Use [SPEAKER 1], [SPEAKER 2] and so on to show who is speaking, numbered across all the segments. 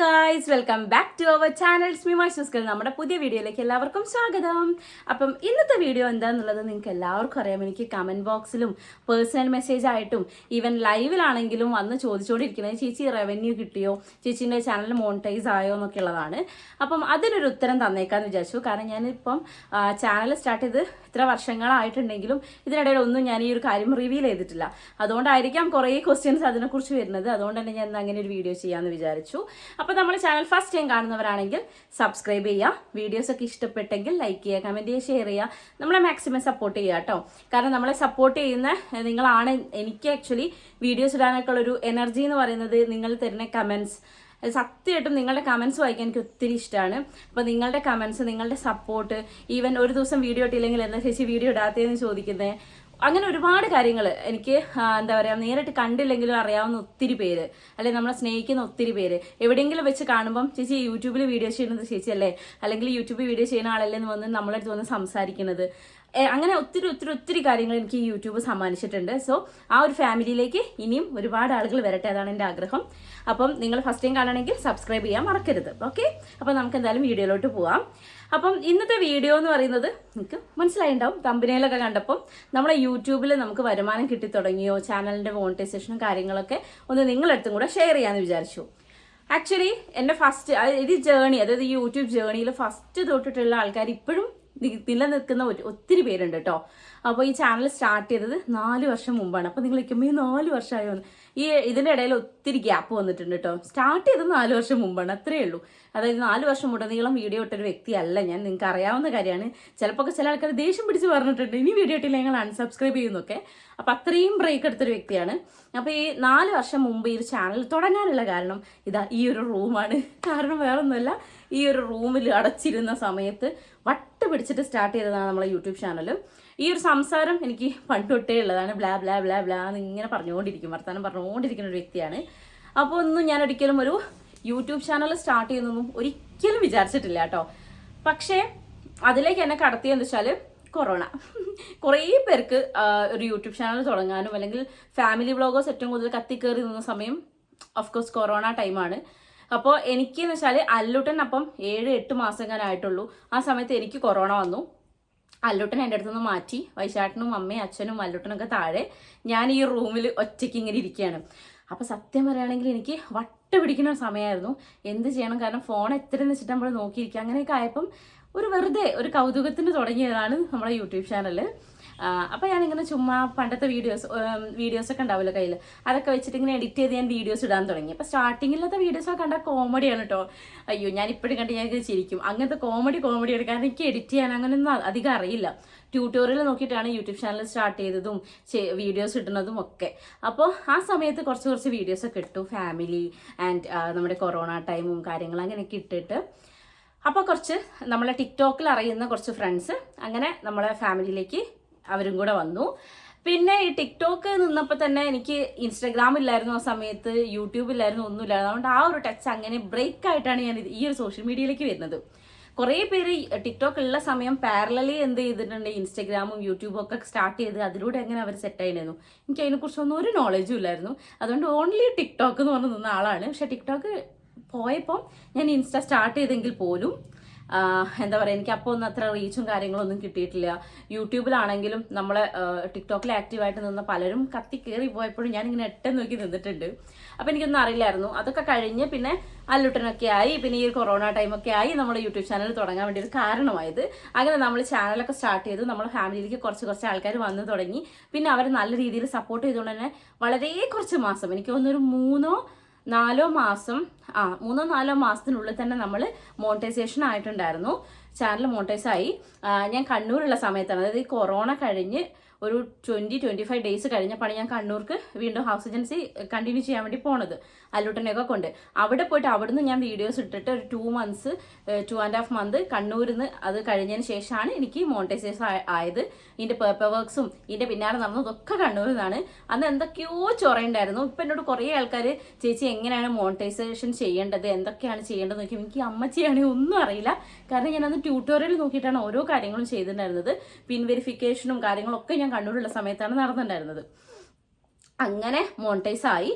[SPEAKER 1] Guys welcome back to our channel സ്മിമാഷസ്കൾ നമ്മുടെ പുതിയ വീഡിയോയിലേക്ക് എല്ലാവർക്കും സ്വാഗതം. അപ്പം ഇന്നത്തെ വീഡിയോ എന്താന്നുള്ളത് നിങ്ങൾക്ക് എല്ലാവർക്കും അറിയാം. എനിക്ക് കമന്റ് ബോക്സിലും പേഴ്സണൽ മെസ്സേജ് ആയിട്ടും ഈവൻ ലൈവിലാണെങ്കിലും വന്ന് ചോദിച്ചുകൊണ്ടിരിക്കുന്നത് ചേച്ചി റവന്യൂ കിട്ടിയോ? ചേച്ചീന്റെ ചാനൽ മോണിറ്റൈസ് ആയോ? എന്നൊക്കെ ഉള്ളതാണ്. അപ്പം അതിനൊരു ഉത്തരം തന്നേക്കാന്ന് വിചാരിച്ചു. കാരണം ഞാനിപ്പം ചാനൽ സ്റ്റാർട്ട് ചെയ്ത് ഇത്ര വർഷങ്ങളായിട്ടുണ്ടെങ്കിലും ഇതിനിടയിൽ ഒന്നും ഞാൻ ഈ ഒരു കാര്യം റിവീൽ ചെയ്തിട്ടില്ല. അതുകൊണ്ടായിരിക്കാം കുറേ ക്വസ്റ്റ്യൻസ് അതിനെക്കുറിച്ച് വരുന്നത്. അതുകൊണ്ട് തന്നെ ഞാൻ അങ്ങനെ ഒരു വീഡിയോ ചെയ്യാമെന്ന് വിചാരിച്ചു. അപ്പോൾ നമ്മൾ ചാനൽ ഫസ്റ്റ് ടൈം കാണുന്നവരാണെങ്കിൽ സബ്സ്ക്രൈബ് ചെയ്യുക വീഡിയോസ് ഒക്കെ ഇഷ്ടപ്പെട്ടെങ്കിൽ ലൈക്ക് ചെയ്യുക കമന്റ് ചെയ്യുക ഷെയർ ചെയ്യുക. നമ്മളെ മാക്സിമം സപ്പോർട്ട് ചെയ്യുക കേട്ടോ കാരണം നമ്മളെ സപ്പോർട്ട് ചെയ്യുന്ന നിങ്ങളാണ് എനിക്ക് ആക്ച്വലി വീഡിയോസ് ഇടാനൊക്കെ ഉള്ളൊരു എനർജി എന്ന് പറയുന്നത് നിങ്ങൾ തരുന്ന കമൻസ് സത്യമായിട്ടും നിങ്ങളുടെ കമൻസ് വായിക്കാൻ എനിക്ക് ഒത്തിരി ഇഷ്ടമാണ്. അപ്പോൾ നിങ്ങളുടെ കമൻസ് നിങ്ങളുടെ സപ്പോർട്ട് ഈവൻ ഒരു ദിവസം വീഡിയോ ഇട്ടില്ലെങ്കിൽ എന്താ ചേച്ചി വീഡിയോ ഇടാത്തതെന്ന് ചോദിക്കുന്നത് അങ്ങനെ ഒരുപാട് കാര്യങ്ങൾ എനിക്ക് എന്താ പറയുക നേരിട്ട് കണ്ടില്ലെങ്കിലും അറിയാവുന്ന ഒത്തിരി പേര്. അല്ലെ നമ്മളെ സ്നേഹിക്കുന്ന ഒത്തിരി പേര്. എവിടെയെങ്കിലും വെച്ച് കാണുമ്പം ചേച്ചി യൂട്യൂബിൽ വീഡിയോ ചെയ്യുന്നത് ചേച്ചിയല്ലേ? അല്ലെങ്കിൽ യൂട്യൂബിൽ വീഡിയോ ചെയ്യുന്ന ആളല്ലേ എന്ന് വന്ന് നമ്മളെ അടുത്ത് വന്ന് സംസാരിക്കുന്നത്. അങ്ങനെ ഒത്തിരി ഒത്തിരി ഒത്തിരി കാര്യങ്ങൾ എനിക്ക് യൂട്യൂബ് സമ്മാനിച്ചിട്ടുണ്ട്. സോ ആ ഒരു ഫാമിലിയിലേക്ക് ഇനിയും ഒരുപാട് ആളുകൾ വരട്ടെ അതാണ് എന്റെ ആഗ്രഹം. അപ്പം നിങ്ങൾ ഫസ്റ്റ് ടൈം കാണണമെങ്കിൽ സബ്സ്ക്രൈബ് ചെയ്യാൻ മറക്കരുത്. ഓക്കെ? അപ്പം നമുക്ക് എന്തായാലും വീഡിയോയിലോട്ട് പോവാം. അപ്പം ഇന്നത്തെ വീഡിയോ എന്ന് പറയുന്നത് നിങ്ങൾക്ക് മനസ്സിലായിണ്ടാവും. തമ്പനയിലൊക്കെ കണ്ടപ്പം നമ്മുടെ യൂട്യൂബിൽ നമുക്ക് വരുമാനം കിട്ടി തുടങ്ങിയോ ചാനലിന്റെ മോണിറ്റൈസേഷനും കാര്യങ്ങളൊക്കെ ഒന്ന് നിങ്ങളടുത്തും കൂടെ ഷെയർ ചെയ്യാമെന്ന് വിചാരിച്ചു. ആക്ച്വലി എന്റെ ഫസ്റ്റ് ഇത് ജേണി അതായത് ഈ യൂട്യൂബ് ജേണിയിൽ ഫസ്റ്റ് തൊട്ടിട്ടുള്ള ആൾക്കാർ ഇപ്പോഴും നിലനിൽക്കുന്ന ഒത്തിരി പേരുണ്ട് കേട്ടോ അപ്പോൾ ഈ ചാനൽ സ്റ്റാർട്ട് ചെയ്തത് നാല് വർഷം മുമ്പാണ്. അപ്പോൾ നിങ്ങൾ ഇരിക്കുമ്പോൾ ഈ നാല് വർഷമായോ. ഈ ഇതിന്റെ ഇടയിൽ ഒത്തിരി ഗ്യാപ്പ് വന്നിട്ടുണ്ട് കേട്ടോ. സ്റ്റാർട്ട് ചെയ്തത് നാല് വർഷം മുമ്പാണ് അത്രേ ഉള്ളൂ. അതായത് നാല് വർഷം ഉടനീളം വീഡിയോ ഇട്ടൊരു വ്യക്തിയല്ല ഞാൻ നിങ്ങൾക്ക് അറിയാവുന്ന കാര്യമാണ്. ചിലപ്പോൾ ചില ആൾക്കാർ ദേഷ്യം പിടിച്ച് പറഞ്ഞിട്ടുണ്ട് ഇനി വീഡിയോ ഇട്ടില്ല ഞങ്ങൾ അൺസബ്സ്ക്രൈബ് ചെയ്യുന്നൊക്കെ. അപ്പം അത്രയും ബ്രേക്ക് എടുത്തൊരു വ്യക്തിയാണ്. അപ്പോൾ ഈ നാല് വർഷം മുമ്പ് ഈ ഒരു ചാനൽ തുടങ്ങാനുള്ള കാരണം ഇതാ ഈ ഒരു റൂമാണ് കാരണം വേറൊന്നുമല്ല ഈ ഒരു റൂമിൽ അടച്ചിരുന്ന സമയത്ത് വട്ട് പിടിച്ചിട്ട് സ്റ്റാർട്ട് ചെയ്തതാണ് നമ്മളെ യൂട്യൂബ് ചാനൽ ഈ ഒരു സംസാരം എനിക്ക് പണ്ട് തൊട്ടേ ഉള്ളതാണ്. ബ്ലാ ബ്ലാ ബ്ലാ ബ്ലാ എന്ന് ഇങ്ങനെ പറഞ്ഞുകൊണ്ടിരിക്കും. വർത്തമാനം പറഞ്ഞുകൊണ്ടിരിക്കുന്ന ഒരു വ്യക്തിയാണ്. അപ്പോൾ ഒന്നും ഞാൻ ഒരിക്കലും ഒരു യൂട്യൂബ് ചാനൽ സ്റ്റാർട്ട് ചെയ്യുന്നൊന്നും ഒരിക്കലും വിചാരിച്ചിട്ടില്ല കേട്ടോ. പക്ഷേ അതിലേക്ക് എന്നെ കടത്തിയെന്ന് വെച്ചാൽ കൊറോണ. കുറേ പേർക്ക് ഒരു യൂട്യൂബ് ചാനൽ തുടങ്ങാനും അല്ലെങ്കിൽ ഫാമിലി വ്ളോഗേഴ്സ് ഏറ്റവും കൂടുതൽ കത്തിക്കേറി നിന്ന സമയം ഓഫ് കോഴ്സ് കൊറോണ ടൈമാണ് അപ്പോൾ എനിക്ക് എന്ന് വെച്ചാൽ അല്ലുട്ടൻ അപ്പം ഏഴ് എട്ട് മാസം എങ്ങനെ ആയിട്ടുള്ളൂ ആ സമയത്ത് എനിക്ക് കൊറോണ വന്നു. അല്ലുട്ടൻ എന്റെ അടുത്തുനിന്ന് മാറ്റി. വൈശാട്ടനും അമ്മയും അച്ഛനും അല്ലുട്ടനൊക്കെ താഴെ ഞാൻ ഈ റൂമിൽ ഒറ്റയ്ക്ക് ഇങ്ങനെ ഇരിക്കുകയാണ്. അപ്പോൾ സത്യം പറയുകയാണെങ്കിൽ എനിക്ക് വട്ട് പിടിക്കുന്ന സമയമായിരുന്നു. എന്ത് ചെയ്യണം? കാരണം ഫോൺ എത്ര വെച്ചിട്ട് നമ്മൾ നോക്കിയിരിക്കുക. അങ്ങനെയൊക്കെ ആയപ്പം ഒരു വെറുതെ ഒരു കൗതുകത്തിന് തുടങ്ങിയതാണ് നമ്മുടെ യൂട്യൂബ് ചാനൽ അപ്പോൾ ഞാനിങ്ങനെ ചുമ്മാ പണ്ടത്തെ വീഡിയോസ് വീഡിയോസ് ഒക്കെ ഉണ്ടാവില്ല കയ്യിൽ അതൊക്കെ വെച്ചിട്ട് ഇങ്ങനെ എഡിറ്റ് ചെയ്ത് ഞാൻ വീഡിയോസ് ഇടാൻ തുടങ്ങി. അപ്പോൾ സ്റ്റാർട്ടിങ്ങിലത്തെ വീഡിയോസ് ഒക്കെ കണ്ടാൽ കോമഡിയാണ് കേട്ടോ അയ്യോ ഞാൻ ഇപ്പോഴും കണ്ട് ഞാൻ ചിരിക്കും. അങ്ങനത്തെ കോമഡി കോമഡി കാരണം എനിക്ക് എഡിറ്റ് ചെയ്യാൻ അങ്ങനെയൊന്നും അധികം അറിയില്ല. ട്യൂട്ടോറിയൽ നോക്കിയിട്ടാണ് യൂട്യൂബ് ചാനൽ സ്റ്റാർട്ട് ചെയ്തതും വീഡിയോസ് ഇടുന്നതും ഒക്കെ. അപ്പോൾ ആ സമയത്ത് കുറച്ച് കുറച്ച് വീഡിയോസ് ഒക്കെ ഇട്ടു. ഫാമിലി ആൻഡ് നമ്മുടെ കൊറോണ ടൈമും കാര്യങ്ങളും അങ്ങനെയൊക്കെ ഇട്ടിട്ട്. അപ്പോൾ കുറച്ച് നമ്മളെ ടിക്ടോക്കിൽ അറിയുന്ന കുറച്ച് ഫ്രണ്ട്സ് അങ്ങനെ നമ്മളെ ഫാമിലിയിലേക്ക് അവരും കൂടെ വന്നു. പിന്നെ ഈ ടിക്ടോക്ക് നിന്നപ്പോൾ തന്നെ എനിക്ക് ഇൻസ്റ്റാഗ്രാം ഇല്ലായിരുന്നു ആ സമയത്ത് യൂട്യൂബ് ഇല്ലായിരുന്നു ഒന്നുമില്ലായിരുന്നു അതുകൊണ്ട് ആ ഒരു ടച്ച് അങ്ങനെ ബ്രേക്ക് ആയിട്ടാണ് ഞാൻ ഈ ഒരു സോഷ്യൽ മീഡിയയിലേക്ക് വരുന്നത്. കുറേ പേര് ടിക്ടോക്ക് ഉള്ള സമയം പാരലലി എന്ത് ചെയ്തിട്ടുണ്ട്? ഇൻസ്റ്റാഗ്രാമും യൂട്യൂബും ഒക്കെ സ്റ്റാർട്ട് ചെയ്ത് അതിലൂടെ എങ്ങനെ അവർ സെറ്റ് ആയിരുന്നു എനിക്ക് അതിനെക്കുറിച്ചൊന്നും ഒരു നോളജും ഇല്ലായിരുന്നു. അതുകൊണ്ട് ഓൺലി ടിക്ടോക്ക് എന്ന് പറഞ്ഞു നിന്ന ആളാണ്. പക്ഷെ ടിക്ടോക്ക് പോയപ്പോൾ ഞാൻ ഇൻസ്റ്റ സ്റ്റാർട്ട് ചെയ്തെങ്കിൽ പോലും എന്താ പറയുക എനിക്ക് അപ്പോൾ ഒന്നും അത്ര റീച്ചും കാര്യങ്ങളൊന്നും കിട്ടിയിട്ടില്ല. യൂട്യൂബിലാണെങ്കിലും നമ്മളെ ടിക്ടോക്കിൽ ആക്റ്റീവായിട്ട് നിന്ന പലരും കത്തി കയറി പോയപ്പോഴും ഞാനിങ്ങനെ എട്ടം നോക്കി നിന്നിട്ടുണ്ട്. അപ്പോൾ എനിക്കൊന്നും അറിയില്ലായിരുന്നു. അതൊക്കെ കഴിഞ്ഞ് പിന്നെ അല്ലുട്ടനൊക്കെ ആയി. പിന്നെ ഈ ഒരു കൊറോണ ടൈമൊക്കെ ആയി നമ്മൾ യൂട്യൂബ് ചാനൽ തുടങ്ങാൻ വേണ്ടി ഒരു കാരണമായത്. അങ്ങനെ നമ്മൾ ചാനലൊക്കെ സ്റ്റാർട്ട് ചെയ്തു. നമ്മൾ ഫാമിലിയിലേക്ക് കുറച്ച് കുറച്ച് ആൾക്കാർ വന്നു തുടങ്ങി. പിന്നെ അവർ നല്ല രീതിയിൽ സപ്പോർട്ട് ചെയ്തുകൊണ്ട് തന്നെ വളരെ കുറച്ച് മാസം എനിക്ക് തോന്നുന്നൊരു മൂന്നോ നാലോ മാസം ആ മൂന്നോ നാലോ മാസത്തിനുള്ളിൽ തന്നെ നമ്മൾ മോണിറ്റൈസേഷൻ ആയിട്ടുണ്ടായിരുന്നു. ചാനൽ മോണിറ്റൈസ് ആയി. ഞാൻ കണ്ണൂരുള്ള സമയത്താണ്. അതായത് ഈ കൊറോണ കഴിഞ്ഞ് ഒരു ട്വന്റി ട്വന്റി ഫൈവ് ഡേയ്സ് കഴിഞ്ഞപ്പോഴാണ് ഞാൻ കണ്ണൂർക്ക് വീണ്ടും ഹൗസ് ഏജൻസി കണ്ടിന്യൂ ചെയ്യാൻ വേണ്ടി പോണത്. അല്ലൂട്ടനെയൊക്കെ കൊണ്ട്. അവിടെ പോയിട്ട് അവിടുന്ന് ഞാൻ വീഡിയോസ് ഇട്ടിട്ട് ഒരു two months to and half month കണ്ണൂരിൽ നിന്ന് അത് കഴിഞ്ഞതിന് ശേഷമാണ് എനിക്ക് മോണിറ്റൈസേഷൻ ആയത്. ഇതിന്റെ പേപ്പർ വർക്ക്സും ഇതിന്റെ പിന്നാലെ നടന്നതൊക്കെ കണ്ണൂരിൽ അന്ന് എന്തൊക്കെയോ ചൊറയുണ്ടായിരുന്നു. ഇപ്പം എന്നോട് കുറേ ആൾക്കാർ ചേച്ചി എങ്ങനെയാണ് മോണിറ്റൈസേഷൻ ചെയ്യേണ്ടത്? എന്തൊക്കെയാണ് ചെയ്യേണ്ടത്? നോക്കി എനിക്ക് അമ്മച്ചിയാണെങ്കിൽ ഒന്നും അറിയില്ല. കാരണം ഞാൻ അന്ന് ട്യൂട്ടോറിയൽ നോക്കിയിട്ടാണ് ഓരോ കാര്യങ്ങളും ചെയ്തിട്ടുണ്ടായിരുന്നത്. പിൻ വെരിഫിക്കേഷനും കാര്യങ്ങളൊക്കെ ഞാൻ കണ്ണൂരുള്ള സമയത്താണ് നടന്നിട്ടുണ്ടായിരുന്നത്. അങ്ങനെ മോണിറ്റൈസ് ആയി.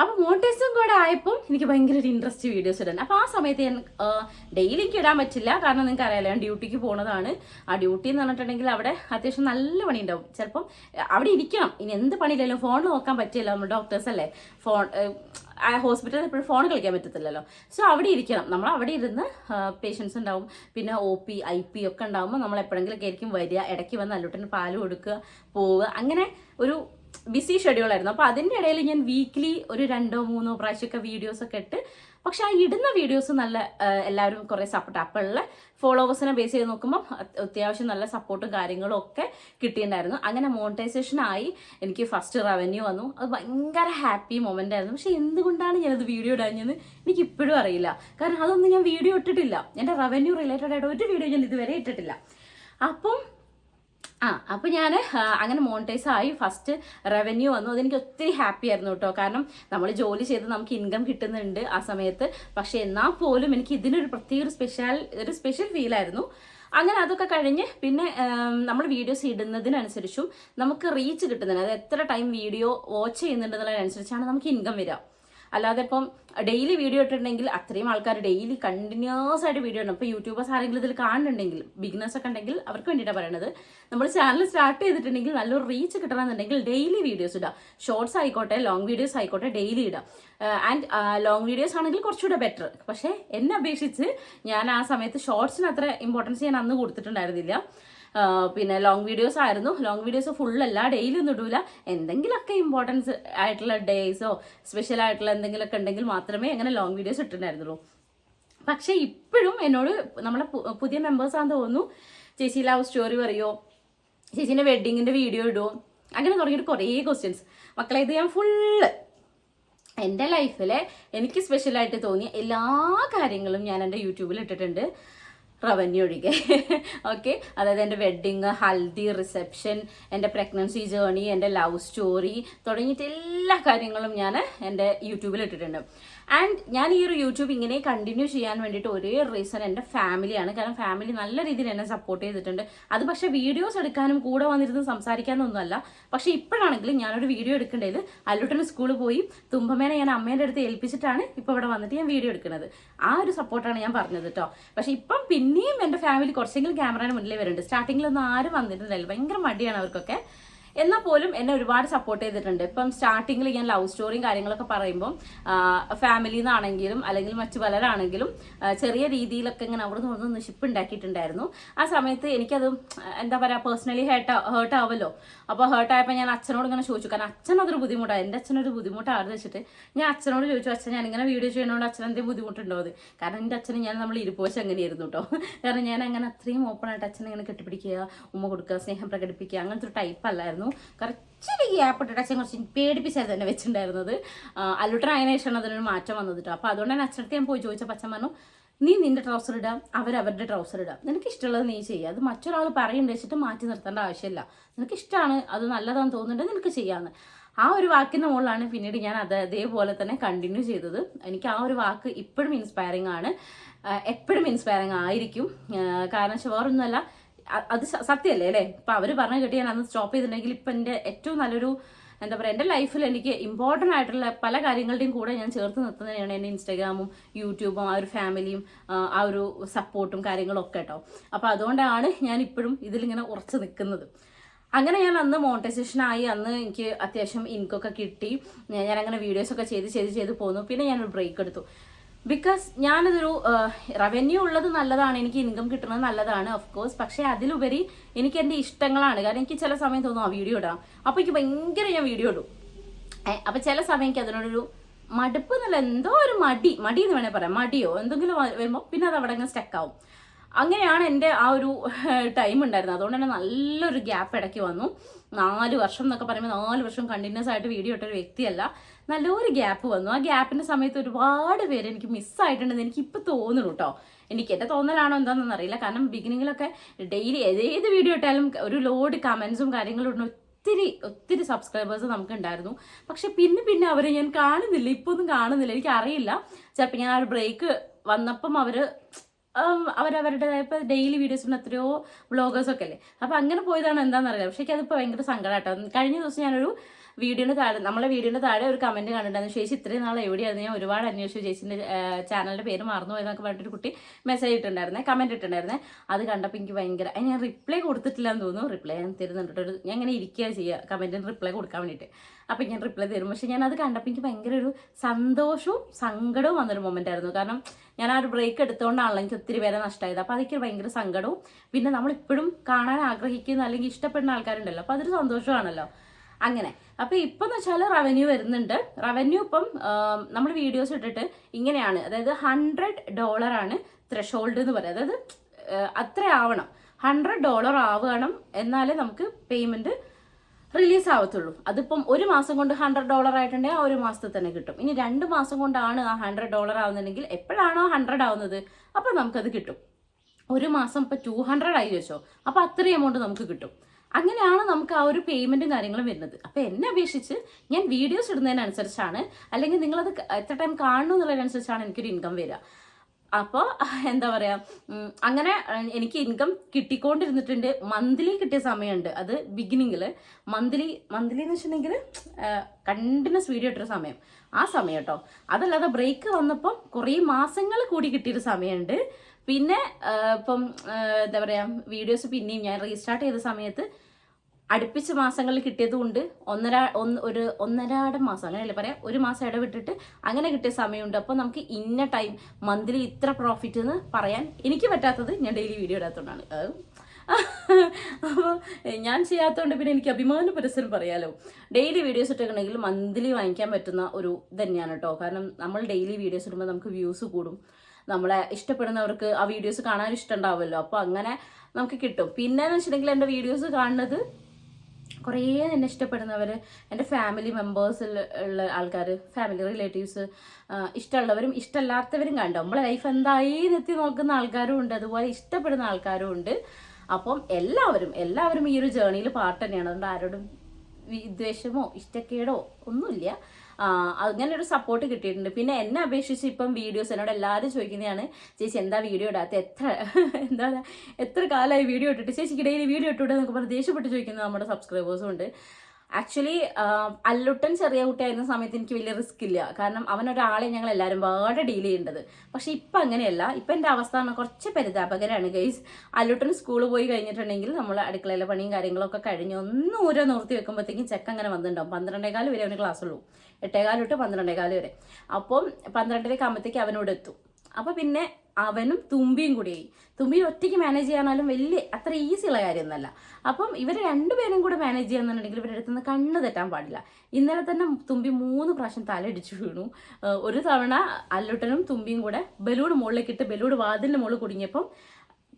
[SPEAKER 1] അപ്പോൾ മോണിറ്റൈസും കൂടെ ആയപ്പോൾ എനിക്ക് ഭയങ്കര ഒരു ഇൻട്രസ്റ്റ് വീഡിയോസ് ഇടാൻ. അപ്പോൾ ആ സമയത്ത് ഞാൻ ഡെയിലി എനിക്ക് ഇടാൻ പറ്റില്ല. കാരണം നിങ്ങൾക്ക് അറിയാലോ ഞാൻ ഡ്യൂട്ടിക്ക് പോണതാണ്. ആ ഡ്യൂട്ടി എന്ന് പറഞ്ഞിട്ടുണ്ടെങ്കിൽ അവിടെ അത്യാവശ്യം നല്ല പണി ഉണ്ടാവും ചിലപ്പം അവിടെ ഇരിക്കണം. ഇനി എന്ത് പണിയില്ലല്ലോ ഫോൺ നോക്കാൻ പറ്റില്ല നമ്മൾ ഡോക്ടേഴ്സ് അല്ലേ? ഫോൺ ഹോസ്പിറ്റലിൽ എപ്പോഴും ഫോൺ കളിക്കാൻ പറ്റത്തില്ലല്ലോ. സോ അവിടെ ഇരിക്കണം. നമ്മൾ അവിടെ ഇരുന്ന് പേഷ്യൻസ് ഉണ്ടാവും. പിന്നെ ഒ പി ഐ പി ഒക്കെ ഉണ്ടാകുമ്പോൾ നമ്മൾ എപ്പോഴെങ്കിലും ആയിരിക്കും വരിക. ഇടയ്ക്ക് വന്ന് അല്ലോട്ടിന് പാൽ കൊടുക്കുക പോവുക. അങ്ങനെ ഒരു ബിസി ഷെഡ്യൂൾ ആയിരുന്നു. അപ്പോൾ അതിന്റെ ഇടയിൽ ഞാൻ വീക്ക്ലി ഒരു രണ്ടോ മൂന്നോ പ്രാവശ്യമൊക്കെ വീഡിയോസ് ഒക്കെ ഇട്ട് പക്ഷെ ആ ഇടുന്ന വീഡിയോസ് നല്ല എല്ലാവരും കുറേ സപ്പോർട്ട് അപ്പോഴുള്ള ഫോളോവേഴ്സിനെ ബേസ് ചെയ്ത് നോക്കുമ്പോൾ അത് അത്യാവശ്യം നല്ല സപ്പോർട്ടും കാര്യങ്ങളും ഒക്കെ കിട്ടിയിട്ടുണ്ടായിരുന്നു. അങ്ങനെ മോണിറ്റൈസേഷൻ ആയി എനിക്ക് ഫസ്റ്റ് റവന്യൂ വന്നു. അത് ഭയങ്കര ഹാപ്പി മൊമെന്റ് ആയിരുന്നു. പക്ഷെ എന്തുകൊണ്ടാണ് ഞാനത് വീഡിയോ ഇടാഞ്ഞെന്ന് എനിക്ക് ഇപ്പോഴും അറിയില്ല. കാരണം അതൊന്നും ഞാൻ വീഡിയോ ഇട്ടിട്ടില്ല. എന്റെ റവന്യൂ റിലേറ്റഡ് ആയിട്ട് ഒരു വീഡിയോ ഞാൻ ഇതുവരെ ഇട്ടിട്ടില്ല. അപ്പം ആ അപ്പോൾ ഞാൻ അങ്ങനെ മോണിറ്റൈസ് ആയി. ഫസ്റ്റ് റവന്യൂ വന്നു. അതെനിക്ക് ഒത്തിരി ഹാപ്പി ആയിരുന്നു കേട്ടോ കാരണം നമ്മൾ ജോലി ചെയ്ത് നമുക്ക് ഇൻകം കിട്ടുന്നുണ്ട് ആ സമയത്ത്. പക്ഷേ എന്നാൽ പോലും എനിക്ക് ഇതിനൊരു പ്രത്യേക ഒരു സ്പെഷ്യൽ ഒരു സ്പെഷ്യൽ ഫീലായിരുന്നു അങ്ങനെ അതൊക്കെ കഴിഞ്ഞ് പിന്നെ നമ്മൾ വീഡിയോസ് ഇടുന്നതിനനുസരിച്ചും നമുക്ക് റീച്ച് കിട്ടുന്നതിന് അത് എത്ര ടൈം വീഡിയോ വാച്ച് ചെയ്യുന്നുണ്ടെന്നുള്ളതിനനുസരിച്ചാണ് നമുക്ക് ഇൻകം വരിക. അല്ലാതെ ഇപ്പം ഡെയിലി വീഡിയോ ഇട്ടിട്ടുണ്ടെങ്കിൽ അത്രയും ആൾക്കാർ ഡെയിലി കണ്ടിന്യൂസ് ആയിട്ട് വീഡിയോ ഇടണം. ഇപ്പോൾ യൂട്യൂബേഴ്സ് ആരെങ്കിലും ഇതിൽ കാണുന്നുണ്ടെങ്കിൽ ബിഗിനേഴ്സ് ഒക്കെ ഉണ്ടെങ്കിൽ അവർക്ക് വേണ്ടിയിട്ടാണ് പറയണത്. നമ്മൾ ചാനൽ സ്റ്റാർട്ട് ചെയ്തിട്ടുണ്ടെങ്കിൽ നല്ലൊരു റീച്ച് കിട്ടണമെന്നുണ്ടെങ്കിൽ ഡെയിലി വീഡിയോസ് ഇടുക ഷോർട്സ് ആയിക്കോട്ടെ ലോങ് വീഡിയോസ് ആയിക്കോട്ടെ ഡെയിലി ഇടുക ആൻഡ് ലോങ് വീഡിയോസ് ആണെങ്കിൽ കുറച്ചുകൂടെ ബെറ്റർ പക്ഷേ എന്നെ അപേക്ഷിച്ച് ഞാൻ ആ സമയത്ത് ഷോർട്സിന് അത്ര ഇമ്പോർട്ടൻസ് ഞാൻ അന്ന് കൊടുത്തിട്ടുണ്ടായിരുന്നില്ല. പിന്നെ ലോങ് വീഡിയോസ് ആയിരുന്നു. ലോങ് വീഡിയോസ് ഫുൾ ഡെയിലി ഒന്നും ഇടൂല. എന്തെങ്കിലുമൊക്കെ ഇമ്പോർട്ടൻസ് ആയിട്ടുള്ള ഡേയ്സോ സ്പെഷ്യൽ ആയിട്ടുള്ള എന്തെങ്കിലുമൊക്കെ ഉണ്ടെങ്കിൽ മാത്രമേ അങ്ങനെ ലോങ് വീഡിയോസ് ഇട്ടിട്ടുണ്ടായിരുന്നുള്ളൂ. പക്ഷേ ഇപ്പോഴും എന്നോട് നമ്മളെ പുതിയ മെമ്പേഴ്സ് ആണെന്ന് തോന്നുന്നു. ചേച്ചി ലവ് സ്റ്റോറി പറയോ? ചേച്ചീന്റെ വെഡിങ്ങിന്റെ വീഡിയോ ഇടുമോ അങ്ങനെ തുടങ്ങിയിട്ട് കുറേ ക്വസ്റ്റ്യൻസ് മക്കളെ ഇത് ഞാൻ ഫുള്ള് എന്റെ ലൈഫിലെ എനിക്ക് സ്പെഷ്യലായിട്ട് തോന്നിയ എല്ലാ കാര്യങ്ങളും ഞാൻ എന്റെ യൂട്യൂബിൽ ഇട്ടിട്ടുണ്ട്. റവന്യൂ ഒഴികെ. ഓക്കെ അതായത് എന്റെ വെഡ്ഡിങ് ഹൽദി റിസപ്ഷൻ എന്റെ പ്രഗ്നൻസി ജേണി എന്റെ ലവ് സ്റ്റോറി തുടങ്ങിയിട്ട് എല്ലാ കാര്യങ്ങളും ഞാൻ എന്റെ യൂട്യൂബിൽ ഇട്ടിട്ടുണ്ട്. ആൻഡ് ഞാൻ ഈ ഒരു യൂട്യൂബ് ഇങ്ങനെ കണ്ടിന്യൂ ചെയ്യാൻ വേണ്ടിയിട്ട് ഒരേ റീസൺ എന്റെ ഫാമിലിയാണ് കാരണം ഫാമിലി നല്ല രീതിയിൽ എന്നെ സപ്പോർട്ട് ചെയ്തിട്ടുണ്ട്. അത് പക്ഷേ വീഡിയോസ് എടുക്കാനും കൂടെ വന്നിരുന്ന് സംസാരിക്കാനൊന്നുമല്ല. പക്ഷേ ഇപ്പോഴാണെങ്കിലും ഞാനൊരു വീഡിയോ എടുക്കേണ്ടത് അല്ലുട്ടന് സ്കൂളിൽ പോയി. തുമ്പമേനെ ഞാൻ അമ്മേന്റെ അടുത്ത് ഏൽപ്പിച്ചിട്ടാണ് ഇപ്പോൾ ഇവിടെ വന്നിട്ട് ഞാൻ വീഡിയോ എടുക്കുന്നത്. ആ ഒരു സപ്പോർട്ടാണ് ഞാൻ പറഞ്ഞത് കേട്ടോ പക്ഷേ ഇപ്പം പിന്നെയും എന്റെ ഫാമിലി കുറച്ചെങ്കിലും ക്യാമറയുടെ മുന്നിലേ വരുന്നുണ്ട് സ്റ്റാർട്ടിങ്ങിലൊന്നും ആരും വന്നിട്ടുണ്ടായില്ല ഭയങ്കര മടിയാണ് അവർക്കൊക്കെ. എന്നാൽ പോലും എന്നെ ഒരുപാട് സപ്പോർട്ട് ചെയ്തിട്ടുണ്ട്. ഇപ്പം സ്റ്റാർട്ടിങ്ങിൽ ഞാൻ ലവ് സ്റ്റോറിയും കാര്യങ്ങളൊക്കെ പറയുമ്പോൾ ഫാമിലിയിൽ നിന്നാണെങ്കിലും അല്ലെങ്കിൽ മറ്റു പലരാണെങ്കിലും ചെറിയ രീതിയിലൊക്കെ ഇങ്ങനെ അവിടെ നിന്ന് ഒന്ന് ഷിപ്പ് ഉണ്ടാക്കിയിട്ടുണ്ടായിരുന്നു. ആ സമയത്ത് എനിക്കത് എന്താ പറയുക പേഴ്സണലി ഹേർട്ട് ഹേർട്ട് ആവല്ലോ. അപ്പോൾ ഹേർട്ട് ആയപ്പോൾ ഞാൻ അച്ഛനോട് ഇങ്ങനെ ചോദിച്ചു. കാരണം അച്ഛൻ അതൊരു ബുദ്ധിമുട്ടാണ് എന്റെ അച്ഛനൊരു ബുദ്ധിമുട്ടാണ് വെച്ചിട്ട് ഞാൻ അച്ഛനോട് ചോദിച്ചു അച്ഛൻ ഞാൻ ഇങ്ങനെ വീഡിയോ ചെയ്യണോണ്ട് അച്ഛൻ എന്തെങ്കിലും ബുദ്ധിമുട്ടുണ്ടോ? അത് കാരണം എന്റെ അച്ഛന് ഞാൻ നമ്മൾ ഇരിപ്പോശം അങ്ങനെയായിരുന്നു കേട്ടോ കാരണം ഞാൻ അങ്ങനെ അത്രയും ഓപ്പൺ ആയിട്ട് അച്ഛനെ ഇങ്ങനെ കെട്ടിപ്പിടിക്കുക ഉമ്മ കൊടുക്കുക സ്നേഹം പ്രകടിപ്പിക്കുക അങ്ങനത്തെ ഒരു ടൈപ്പ് അല്ലായിരുന്നു. കുറച്ചൊരു ഗ്യാപ്പ് ഇട്ടിട്ട് അച്ഛൻ കുറച്ച് പേടിപ്പിച്ചായിരുന്നു തന്നെ വെച്ചിട്ടുണ്ടായിരുന്നത്. അല്ലുട്ടൻ അതിന് ശേഷമാണ് അതിനൊരു മാറ്റം വന്നത് കേട്ടോ അപ്പോൾ അതുകൊണ്ട് തന്നെ അച്ഛനടുത്ത് ഞാൻ പോയി ചോദിച്ചപ്പോൾ അച്ഛൻ പറഞ്ഞു നീ നിന്റെ ട്രൗസർ ഇടാം അവരവരുടെ ട്രൗസർ ഇടാം. നിനക്ക് ഇഷ്ടമുള്ളത് നീ ചെയ്യുക അത് മറ്റൊരാൾ പറയുന്നുണ്ട് വെച്ചിട്ട് മാറ്റി നിർത്തേണ്ട ആവശ്യമില്ല. നിനക്ക് ഇഷ്ടമാണ് അത് നല്ലതാണെന്ന് തോന്നുന്നുണ്ട് നിനക്ക് ചെയ്യാമെന്ന് ആ ഒരു വാക്കിന്റെ മുകളിലാണ് പിന്നീട് ഞാൻ അത് അതേപോലെ തന്നെ കണ്ടിന്യൂ ചെയ്തത്. എനിക്ക് ആ ഒരു വാക്ക് ഇപ്പോഴും ഇൻസ്പയറിംഗ് ആണ്. എപ്പോഴും ഇൻസ്പയറിംഗ് ആയിരിക്കും. കാരണം വെച്ചാൽ വേറൊന്നുമല്ല അത് സത്യമല്ലേ അല്ലേ? ഇപ്പം അവർ പറഞ്ഞു കേട്ട് ഞാൻ അന്ന് സ്റ്റോപ്പ് ചെയ്തിട്ടുണ്ടെങ്കിൽ ഇപ്പം എന്റെ ഏറ്റവും നല്ലൊരു എന്താ പറയുക എന്റെ ലൈഫിൽ എനിക്ക് ഇമ്പോർട്ടന്റ് ആയിട്ടുള്ള പല കാര്യങ്ങളുടെയും കൂടെ ഞാൻ ചേർത്ത് നിർത്തുന്നതാണ് എന്റെ ഇൻസ്റ്റാഗ്രാമും യൂട്യൂബും ആ ഒരു ഫാമിലിയും ആ, ഒരു സപ്പോർട്ടും കാര്യങ്ങളും ഒക്കെ കേട്ടോ അപ്പോൾ അതുകൊണ്ടാണ് ഞാൻ ഇപ്പോഴും ഇതിലിങ്ങനെ ഉറച്ചു നിൽക്കുന്നത് അങ്ങനെ ഞാൻ അന്ന് മോണിറ്റൈസേഷൻ ആയി അന്ന് എനിക്ക് അത്യാവശ്യം ഇൻകൊക്കെ കിട്ടി. ഞാൻ അങ്ങനെ വീഡിയോസ് ഒക്കെ ചെയ്ത് ചെയ്ത് ചെയ്ത് പോന്നു. പിന്നെ ഞാനൊരു ബ്രേക്ക് എടുത്തു. ബിക്കോസ് ഞാനതൊരു റവന്യൂ ഉള്ളത് നല്ലതാണ് എനിക്ക് ഇൻകം കിട്ടുന്നത് നല്ലതാണ് ഓഫ് കോഴ്സ് പക്ഷേ അതിലുപരി എനിക്ക് എന്റെ ഇഷ്ടങ്ങളാണ്. കാരണം എനിക്ക് ചില സമയം തോന്നും ആ വീഡിയോ ഇടാം. അപ്പോൾ എനിക്ക് ഭയങ്കര ഞാൻ വീഡിയോ ഇടും. ഏ, അപ്പൊ ചില സമയം എനിക്ക് അതിനോടൊരു മടുപ്പ് എന്നല്ല എന്തോ ഒരു മടി. മടി എന്ന് വേണേൽ പറയാം. മടിയോ എന്തെങ്കിലും വരുമ്പോൾ പിന്നെ അത് അവിടെ അങ്ങ് സ്റ്റക്ക് ആവും. അങ്ങനെയാണ് എന്റെ ആ ഒരു ടൈം ഉണ്ടായിരുന്നത്. അതുകൊണ്ട് തന്നെ നല്ലൊരു ഗ്യാപ്പ് ഇടയ്ക്ക് വന്നു. നാല് വർഷം എന്നൊക്കെ പറയുമ്പോൾ നാല് വർഷം കണ്ടിന്യൂസ് ആയിട്ട് വീഡിയോ ഇട്ട ഒരു വ്യക്തിയല്ല. നല്ലൊരു ഗ്യാപ്പ് വന്നു. ആ ഗ്യാപ്പിന്റെ സമയത്ത് ഒരുപാട് പേര് എനിക്ക് മിസ്സായിട്ടുണ്ടെന്ന് എനിക്ക് ഇപ്പോൾ തോന്നുന്നു കേട്ടോ എനിക്ക് എന്റെ തോന്നലാണോ എന്താണെന്ന് അറിയില്ല. കാരണം ബിഗിനിങ്ങിലൊക്കെ ഡെയിലി ഏത് വീഡിയോ ഇട്ടാലും ഒരു ലോഡ് കമൻസും കാര്യങ്ങളും ഇടുന്ന ഒത്തിരി ഒത്തിരി സബ്സ്ക്രൈബേഴ്സ് നമുക്ക് ഉണ്ടായിരുന്നു പക്ഷെ പിന്നെ പിന്നെ അവരെ ഞാൻ കാണുന്നില്ല. ഇപ്പോൾ ഒന്നും കാണുന്നില്ല. എനിക്കറിയില്ല. ചിലപ്പോൾ ഞാൻ ആ ഒരു ബ്രേക്ക് വന്നപ്പം അവർ അവരവരുടേതായ ഇപ്പോൾ ഡെയിലി വീഡിയോസിന് എത്രയോ വ്ളോഗേഴ്സൊക്കെ അല്ലേ? അപ്പോൾ അങ്ങനെ പോയതാണ് എന്താണെന്ന് അറിയാം പക്ഷേ എനിക്കതിപ്പോൾ ഭയങ്കര സങ്കടമാട്ടോ കഴിഞ്ഞ ദിവസം ഞാനൊരു വീഡിയോയുടെ താഴെ നമ്മളെ വീഡിയോയുടെ താഴെ ഒരു കമന്റ് കണ്ടിട്ടുണ്ടായിരുന്നു. ചേച്ചി ഇത്രയും നാളെ എവിടെയായിരുന്നു? ഞാൻ ഒരുപാട് അന്വേഷിച്ചു. ചേച്ചിന്റെ ചാനലിന്റെ പേര് മറന്നു പോയെന്നൊക്കെ പറഞ്ഞിട്ടൊരു കുട്ടി മെസ്സേജ് ഇട്ടുണ്ടായിരുന്നേ കമന്റ് ഇട്ടുണ്ടായിരുന്നേ അത് കണ്ടപ്പോൾ എനിക്ക് ഭയങ്കര ഞാൻ റിപ്ലൈ കൊടുത്തിട്ടില്ല എന്ന് തോന്നുന്നു. റിപ്ലൈ ഞാൻ തരുന്നുണ്ട് ഞാൻ ഇങ്ങനെ ഇരിക്കുക ചെയ്യുക. കമന്റിന് റിപ്ലൈ കൊടുക്കാൻ വേണ്ടിയിട്ട്. അപ്പം ഞാൻ റിപ്ലൈ തരും. പക്ഷെ ഞാൻ അത് കണ്ടപ്പോൾ എനിക്ക് ഭയങ്കര ഒരു സന്തോഷവും സങ്കടവും വന്നൊരു മൊമെന്റ് ആയിരുന്നു. കാരണം ഞാൻ ആ ഒരു ബ്രേക്ക് എടുത്തുകൊണ്ടാണല്ലോ എനിക്ക് ഒത്തിരി പേരെ നഷ്ടമായത് അപ്പോൾ അതൊക്കെ ഭയങ്കര സങ്കടവും. പിന്നെ നമ്മൾ ഇപ്പോഴും കാണാൻ ആഗ്രഹിക്കുന്ന അല്ലെങ്കിൽ ഇഷ്ടപ്പെടുന്ന ആൾക്കാരുണ്ടല്ലോ. അപ്പോൾ അതൊരു സന്തോഷമാണല്ലോ. അങ്ങനെ. അപ്പോൾ ഇപ്പം എന്ന് വെച്ചാൽ റവന്യൂ വരുന്നുണ്ട്. റവന്യൂ ഇപ്പം നമ്മൾ വീഡിയോസ് ഇട്ടിട്ട് ഇങ്ങനെയാണ്. അതായത് ഹൺഡ്രഡ് ഡോളറാണ് ത്രഷോൾഡ് എന്ന് പറയുന്നത്. അതായത് അത്ര ആവണം. ഹൺഡ്രഡ് ഡോളർ ആവണം എന്നാലേ നമുക്ക് പേയ്മെന്റ് റിലീസ് ആവത്തുള്ളൂ. അതിപ്പം ഒരു മാസം കൊണ്ട് ഹൺഡ്രഡ് ഡോളർ ആയിട്ടുണ്ടെങ്കിൽ ആ ഒരു മാസത്തിൽ തന്നെ കിട്ടും. ഇനി രണ്ട് മാസം കൊണ്ടാണ് ആ ഹൺഡ്രഡ് ഡോളർ ആവുന്നുണ്ടെങ്കിൽ എപ്പോഴാണോ ഹൺഡ്രഡ് ആവുന്നത് അപ്പം നമുക്കത് കിട്ടും. ഒരു മാസം ഇപ്പം ടു ഹൺഡ്രഡ് ആയി വെച്ചോ അപ്പം അത്രയും എമൗണ്ട് നമുക്ക് കിട്ടും. അങ്ങനെയാണ് നമുക്ക് ആ ഒരു പേയ്മെന്റും കാര്യങ്ങളും വരുന്നത്. അപ്പോൾ എന്നെ അപേക്ഷിച്ച് ഞാൻ വീഡിയോസ് ഇടുന്നതിനനുസരിച്ചാണ് അല്ലെങ്കിൽ നിങ്ങളത് എത്ര ടൈം കാണുന്നു എന്നുള്ളതിനനുസരിച്ചാണ് എനിക്കൊരു ഇൻകം വരിക. അപ്പോൾ എന്താ പറയുക അങ്ങനെ എനിക്ക് ഇൻകം കിട്ടിക്കൊണ്ടിരുന്നിട്ടുണ്ട്. മന്ത്ലി കിട്ടിയ സമയമുണ്ട്. അത് ബിഗിനിങ്ങിൽ മന്ത്ലി മന്ത്ലി എന്ന് വെച്ചിട്ടുണ്ടെങ്കിൽ കണ്ടിന്യൂസ് വീഡിയോ ഇട്ടൊരു സമയം. ആ സമയം കേട്ടോ അതല്ലാതെ ബ്രേക്ക് വന്നപ്പം കുറേ മാസങ്ങൾ കൂടി കിട്ടിയൊരു സമയമുണ്ട്. പിന്നെ ഇപ്പം എന്താ പറയുക വീഡിയോസ് പിന്നെയും ഞാൻ റീസ്റ്റാർട്ട് ചെയ്ത സമയത്ത് അടുപ്പിച്ച മാസങ്ങളിൽ കിട്ടിയത് കൊണ്ട് ഒന്നര ഒന്ന് ഒരു ഒന്നരാടം മാസം അങ്ങനെയല്ലേ പറയാം? ഒരു മാസം ഇടവിട്ടിട്ട് അങ്ങനെ കിട്ടിയ സമയമുണ്ട്. അപ്പോൾ നമുക്ക് ഇന്ന ടൈം മന്ത്ലി ഇത്ര പ്രോഫിറ്റ് എന്ന് പറയാൻ എനിക്ക് പറ്റാത്തത് ഞാൻ ഡെയിലി വീഡിയോ ഇടാത്തതുകൊണ്ടാണ് അപ്പോൾ ഞാൻ ചെയ്യാത്തതുകൊണ്ട് പിന്നെ എനിക്ക് അഭിമാന പരസ്യം പറയാലോ? ഡെയിലി വീഡിയോസ് ഇട്ടിട്ടുണ്ടെങ്കിൽ മന്ത്ലി വാങ്ങിക്കാൻ പറ്റുന്ന ഒരു തന്നെയാണ് കേട്ടോ. കാരണം നമ്മൾ ഡെയിലി വീഡിയോസ് ഇടുമ്പോൾ നമുക്ക് വ്യൂസ് കൂടും. നമ്മളെ ഇഷ്ടപ്പെടുന്നവർക്ക് ആ വീഡിയോസ് കാണാൻ ഇഷ്ടമുണ്ടാവുമല്ലോ അപ്പോൾ അങ്ങനെ നമുക്ക് കിട്ടും. പിന്നെ എന്ന് വെച്ചിട്ടുണ്ടെങ്കിൽ എന്റെ വീഡിയോസ് കാണുന്നത് കുറേ എന്നെ ഇഷ്ടപ്പെടുന്നവർ എന്റെ ഫാമിലി മെമ്പേഴ്സിൽ ഉള്ള ആൾക്കാർ ഫാമിലി റിലേറ്റീവ്സ് ഇഷ്ടമുള്ളവരും ഇഷ്ടമല്ലാത്തവരും കണ്ടു? നമ്മളെ ലൈഫ് എന്തായി എത്തി നോക്കുന്ന ആൾക്കാരും ഉണ്ട് അതുപോലെ ഇഷ്ടപ്പെടുന്ന ആൾക്കാരും ഉണ്ട്. അപ്പം എല്ലാവരും എല്ലാവരും ഈ ഒരു ജേണിയിൽ പാർട്ട് തന്നെയാണ്. അതുകൊണ്ട് ആരോടും വിദ്വേഷമോ ഇഷ്ടക്കേടോ ഒന്നുമില്ല. അങ്ങനെ ഒരു സപ്പോർട്ട് കിട്ടിയിട്ടുണ്ട്. പിന്നെ എന്നെ അപേക്ഷിച്ച് ഇപ്പം വീഡിയോസ് എന്നോട് എല്ലാവരും ചോദിക്കുന്നതാണ് ചേച്ചി എന്താ വീഡിയോ ഇടാത്ത? എത്ര എന്താ എത്ര കാലമായി വീഡിയോ ഇട്ടിട്ട്? ചേച്ചിക്ക് ഡെയിലി വീഡിയോ ഇട്ടുകൂടെ എന്നൊക്കെ പറഞ്ഞ് ദേഷ്യപ്പെട്ട് ചോദിക്കുന്നത് നമ്മുടെ സബ്സ്ക്രൈബേഴ്സും ഉണ്ട്. ആക്ച്വലി അല്ലുട്ടൻ ചെറിയ കുട്ടിയായിരുന്ന സമയത്ത് എനിക്ക് വലിയ റിസ്ക് ഇല്ല. കാരണം അവൻ ഒരാളെ ഞങ്ങൾ എല്ലാവരും വേറെ ഡീൽ ചെയ്യേണ്ടത്. പക്ഷെ ഇപ്പം അങ്ങനെയല്ല. ഇപ്പം എന്റെ അവസ്ഥ പറഞ്ഞാൽ കുറച്ച് പരിതാപകരാണ് ഗൈസ് അല്ലുട്ടൻ സ്കൂളിൽ പോയി കഴിഞ്ഞിട്ടുണ്ടെങ്കിൽ നമ്മൾ അടുക്കളയിലെ പണിയും കാര്യങ്ങളൊക്കെ കഴിഞ്ഞ് ഒന്ന് ഊരോ നിർത്തി വെക്കുമ്പോഴത്തേക്കും ചെക്ക് അങ്ങനെ വന്നിട്ടുണ്ടാവും. പന്ത്രണ്ടേകാൽ വരെ അവന് ക്ലാസ് ഉള്ളൂ. എട്ടേകാൽ തൊട്ട് പന്ത്രണ്ടേകാൽ വരെ. അപ്പം പന്ത്രണ്ടരക്കാകുമ്പോഴത്തേക്ക് അവനോട് എത്തും. അപ്പോൾ പിന്നെ അവനും തുമ്പിയും കൂടിയായി തുമ്പി ഒറ്റയ്ക്ക് മാനേജ് ചെയ്യാനാലും വലിയ അത്ര ഈസി ഉള്ള കാര്യമൊന്നുമല്ല. അപ്പം ഇവർ രണ്ടുപേരും കൂടെ മാനേജ് ചെയ്യാന്നുണ്ടെങ്കിൽ ഇവരുടെ അടുത്തുനിന്ന് കണ്ണ് തെറ്റാൻ പാടില്ല. ഇന്നലെ തന്നെ തുമ്പി മൂന്ന് പ്രാവശ്യം തലയിടിച്ചു വീണു. ഒരു തവണ അല്ലുട്ടനും തുമ്പിയും കൂടെ ബലൂഡ് മുകളിലേക്ക് ഇട്ട് ബലൂഡ് വാതിലിന് മുകളിൽ കുടുങ്ങിയപ്പം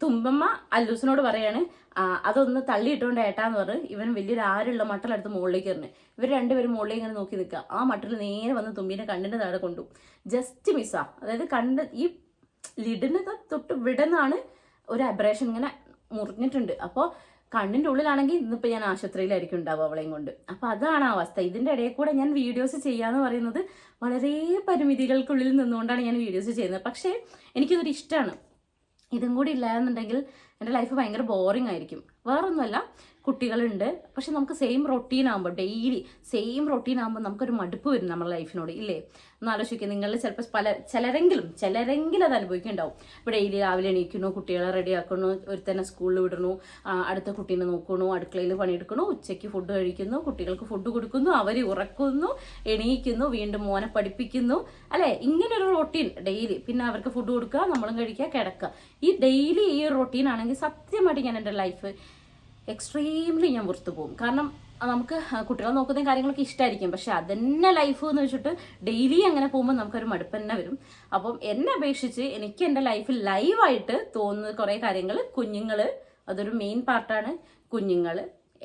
[SPEAKER 1] തുമ്പമ്മ അല്ലൂസിനോട് പറയാണ് "ആ, അതൊന്ന് തള്ളിയിട്ടുകൊണ്ട് ഏട്ടാന്ന് പറഞ്ഞ് ഇവൻ വലിയൊരു ആരുള്ള മട്ടലെടുത്ത് മുകളിലേക്ക് എറിഞ്ഞ്. ഇവർ രണ്ടുപേരും മുകളിലേക്ക് ഇങ്ങനെ നോക്കി നിൽക്കുക. ആ മട്ടിൽ നേരെ വന്ന് തുമ്പീനെ കണ്ണിന്റെ താഴെ കൊണ്ടു. ജസ്റ്റ് മിസ്സാ അതായത് കണ്ട് ഈ ലിഡിന് തൊട്ട് വിടുന്നാണ് ഒരു അബ്രേഷൻ ഇങ്ങനെ മുറിഞ്ഞിട്ടുണ്ട്. അപ്പോൾ കണ്ണിന്റെ ഉള്ളിലാണെങ്കിൽ ഇന്നിപ്പോൾ ഞാൻ ആശുപത്രിയിലായിരിക്കും ഉണ്ടാവുക അവളെയും കൊണ്ട്. അപ്പോൾ അതാണ് അവസ്ഥ. ഇതിന്റെ ഇടയിൽ കൂടെ ഞാൻ വീഡിയോസ് ചെയ്യാന്ന് പറയുന്നത് വളരെ പരിമിതികൾക്കുള്ളിൽ നിന്നുകൊണ്ടാണ് ഞാൻ വീഡിയോസ് ചെയ്യുന്നത്. പക്ഷേ എനിക്കിതൊരു ഇഷ്ടമാണ്. ഇതും കൂടി ഇല്ലാന്നുണ്ടെങ്കിൽ എന്റെ ലൈഫ് ഭയങ്കര ബോറിംഗ് ആയിരിക്കും. വേറൊന്നുമല്ല. കുട്ടികളുണ്ട്. പക്ഷെ നമുക്ക് സെയിം റൊട്ടീൻ ആകുമ്പോൾ ഡെയിലി സെയിം റൊട്ടീൻ ആകുമ്പോൾ നമുക്കൊരു മടുപ്പ് വരും നമ്മുടെ ലൈഫിനോട് ഇല്ലേ? ഒന്ന് ആലോചിക്കുക നിങ്ങൾ ചിലപ്പോൾ പല ചിലരെങ്കിലും ചിലരെങ്കിലും അത് അനുഭവിക്കുന്നുണ്ടാവും. ഇപ്പോൾ ഡെയിലി രാവിലെ എണീക്കുന്നു കുട്ടികളെ റെഡി ആക്കണു ഒരുത്തന്നെ സ്കൂളിൽ വിടണു അടുത്ത കുട്ടീനെ നോക്കണു അടുക്കളയിൽ പണിയെടുക്കണു ഉച്ചയ്ക്ക് ഫുഡ് കഴിക്കുന്നു കുട്ടികൾക്ക് ഫുഡ് കൊടുക്കുന്നു അവർ ഉറക്കുന്നു എണീക്കുന്നു വീണ്ടും മോനെ പഠിപ്പിക്കുന്നു അല്ലേ? ഇങ്ങനൊരു റൊട്ടീൻ ഡെയിലി പിന്നെ അവർക്ക് ഫുഡ് കൊടുക്കുക നമ്മളും കഴിക്കുക കിടക്കുക. ഈ ഡെയിലി ഈ റൊട്ടീൻ ആണെങ്കിൽ സത്യമായിട്ട് ഞാൻ എന്റെ ലൈഫ് എക്സ്ട്രീംലി ഞാൻ പുറത്തു പോകും. കാരണം നമുക്ക് കുട്ടികൾ നോക്കുന്ന കാര്യങ്ങളൊക്കെ ഇഷ്ടമായിരിക്കും പക്ഷെ അതന്നെ ലൈഫ് എന്ന് വെച്ചിട്ട് ഡെയിലി അങ്ങനെ പോകുമ്പോൾ നമുക്കൊരു മടുപ്പ് തന്നെ വരും. അപ്പം എന്നെ അപേക്ഷിച്ച് എനിക്ക് എന്റെ ലൈഫിൽ ലൈവായിട്ട് തോന്നുന്ന കുറേ കാര്യങ്ങൾ കുഞ്ഞുങ്ങൾ അതൊരു മെയിൻ പാർട്ടാണ് കുഞ്ഞുങ്ങൾ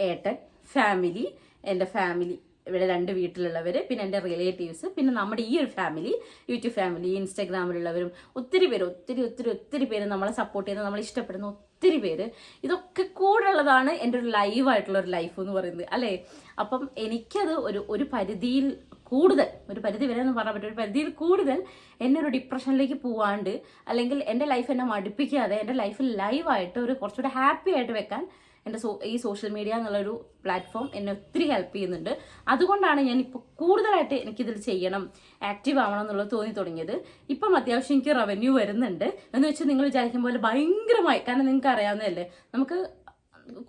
[SPEAKER 1] ഏട്ടൻ ഫാമിലി എന്റെ ഫാമിലി ഇവിടെ രണ്ട് വീട്ടിലുള്ളവർ പിന്നെ എന്റെ റിലേറ്റീവ്സ് പിന്നെ നമ്മുടെ ഈ ഒരു ഫാമിലി യൂട്യൂബ് ഫാമിലി ഇൻസ്റ്റാഗ്രാമിലുള്ളവരും ഒത്തിരി പേര് ഒത്തിരി ഒത്തിരി ഒത്തിരി പേര് നമ്മളെ സപ്പോർട്ട് ചെയ്യുന്ന നമ്മളെ ഇഷ്ടപ്പെടുന്ന ഒത്തിരി പേര് ഇതൊക്കെ കൂടെ ഉള്ളതാണ് എന്റെ ഒരു ലൈവായിട്ടുള്ള ഒരു ലൈഫ് എന്ന് പറയുന്നത്. അല്ലേ? അപ്പം എനിക്കത് ഒരു ഒരു പരിധിയിൽ കൂടുതൽ ഒരു പരിധി വരെ എന്ന് പറയാൻ പറ്റും ഒരു പരിധിയിൽ കൂടുതൽ എന്നെ ഒരു ഡിപ്രഷനിലേക്ക് പോവാണ്ട് അല്ലെങ്കിൽ എന്റെ ലൈഫ് എന്നെ മടുപ്പിക്കാതെ എന്റെ ലൈഫിൽ ലൈവായിട്ട് ഒരു കുറച്ചുകൂടെ ഹാപ്പി ആയിട്ട് വെക്കാൻ എന്റെ സോ ഈ സോഷ്യൽ മീഡിയ എന്നുള്ളൊരു പ്ലാറ്റ്ഫോം എന്നെ ഒത്തിരി ഹെൽപ്പ് ചെയ്യുന്നുണ്ട്. അതുകൊണ്ടാണ് ഞാൻ ഇപ്പോൾ കൂടുതലായിട്ട് എനിക്കിതിൽ ചെയ്യണം ആക്റ്റീവ് ആവണം എന്നുള്ളത് തോന്നി തുടങ്ങിയത്. ഇപ്പം അത്യാവശ്യം എനിക്ക് റവന്യൂ വരുന്നുണ്ട്. എന്ന് വെച്ചാൽ നിങ്ങൾ വിചാരിക്കും പോലെ ഭയങ്കരമായി കാരണം നിങ്ങൾക്ക് അറിയാവുന്നതല്ലേ നമുക്ക്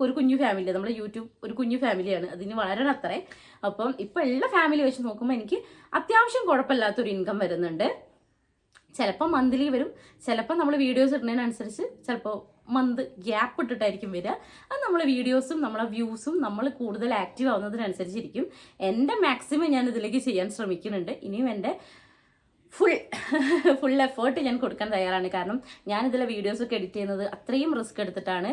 [SPEAKER 1] ഒരു കുഞ്ഞു ഫാമിലി നമ്മുടെ യൂട്യൂബ് ഒരു കുഞ്ഞു ഫാമിലിയാണ് അതിന് വളരണം അത്രേ അപ്പം ഇപ്പം എല്ലാ ഫാമിലി വെച്ച് നോക്കുമ്പോൾ എനിക്ക് അത്യാവശ്യം കുഴപ്പമില്ലാത്തൊരു ഇൻകം വരുന്നുണ്ട്. ചിലപ്പോൾ മന്ത്ലി വരും ചിലപ്പോൾ നമ്മൾ വീഡിയോസ് ഇടുന്നതിനനുസരിച്ച് ചിലപ്പോൾ മന്ത് ഗ്യാപ്പ് ഇട്ടിട്ടായിരിക്കും വരിക. അത് നമ്മളെ വീഡിയോസും നമ്മളെ വ്യൂസും നമ്മൾ കൂടുതൽ ആക്റ്റീവ് ആവുന്നതിനനുസരിച്ചിരിക്കും. എന്റെ മാക്സിമം ഞാൻ ഇതിലേക്ക് ചെയ്യാൻ ശ്രമിക്കുന്നുണ്ട്. ഇനിയും എന്റെ ഫുൾ ഫുൾ എഫേർട്ട് ഞാൻ കൊടുക്കാൻ തയ്യാറാണ്. കാരണം ഞാൻ ഇതിലെ വീഡിയോസൊക്കെ എഡിറ്റ് ചെയ്യുന്നത് അത്രയും റിസ്ക് എടുത്തിട്ടാണ്.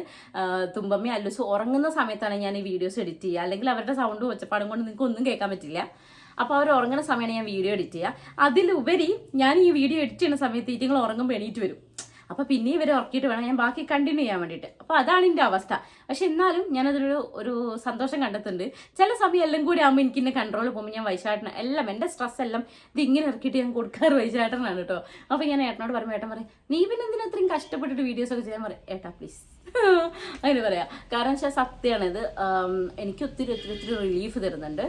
[SPEAKER 1] തുമ്പമ്മ അല്ലുസ് ഉറങ്ങുന്ന സമയത്താണ് ഞാൻ ഈ വീഡിയോസ് എഡിറ്റ് ചെയ്യുക. അല്ലെങ്കിൽ അവരുടെ സൗണ്ട് ഒച്ചപ്പാടും കൊണ്ട് നിങ്ങൾക്ക് ഒന്നും കേൾക്കാൻ പറ്റില്ല. അപ്പോൾ അവർ ഉറങ്ങുന്ന സമയമാണ് ഞാൻ വീഡിയോ എഡിറ്റ് ചെയ്യുക. അതിലുപരി ഞാൻ ഈ വീഡിയോ എഡിറ്റ് ചെയ്യുന്ന സമയത്ത് ഇറ്റിങ്ങൾ ഉറങ്ങുമ്പോൾ എണീറ്റ് വരും. അപ്പോൾ പിന്നെ ഇവരെ ഉറക്കിയിട്ട് വേണം. ഞാൻ ബാക്കി കണ്ടിന്യൂ ചെയ്യാൻ വേണ്ടിയിട്ട്. അപ്പോൾ അതാണ് എന്റെ അവസ്ഥ. പക്ഷെ എന്നാലും ഞാനതൊരു ഒരു സന്തോഷം കണ്ടെത്തുന്നുണ്ട്. ചില സമയം എല്ലാം കൂടി ആകുമ്പോൾ എനിക്ക് എന്നെ കൺട്രോൾ പോകുമ്പോൾ ഞാൻ വൈശാട്ടൻ എല്ലാം എന്റെ സ്ട്രെസ് എല്ലാം ഇത് ഇങ്ങനെ ഇറക്കിയിട്ട് ഞാൻ കൊടുക്കാറ് വൈശാട്ടനാണ് കേട്ടോ അപ്പോൾ ഞാൻ ഏട്ടനോട് പറയുമ്പോൾ ഏട്ടൻ പറയും നീ പിന്നെ എന്തിനാ അത്രയും കഷ്ടപ്പെട്ടിട്ട് വീഡിയോസ് ഒക്കെ ചെയ്യാൻ? പറയും ഏട്ടാ പ്ലീസ് അതിന് പറയാം. കാരണം വെച്ചാൽ സത്യമാണിത് എനിക്ക് ഒത്തിരി ഒത്തിരി ഒത്തിരി റിലീഫ് തരുന്നുണ്ട്.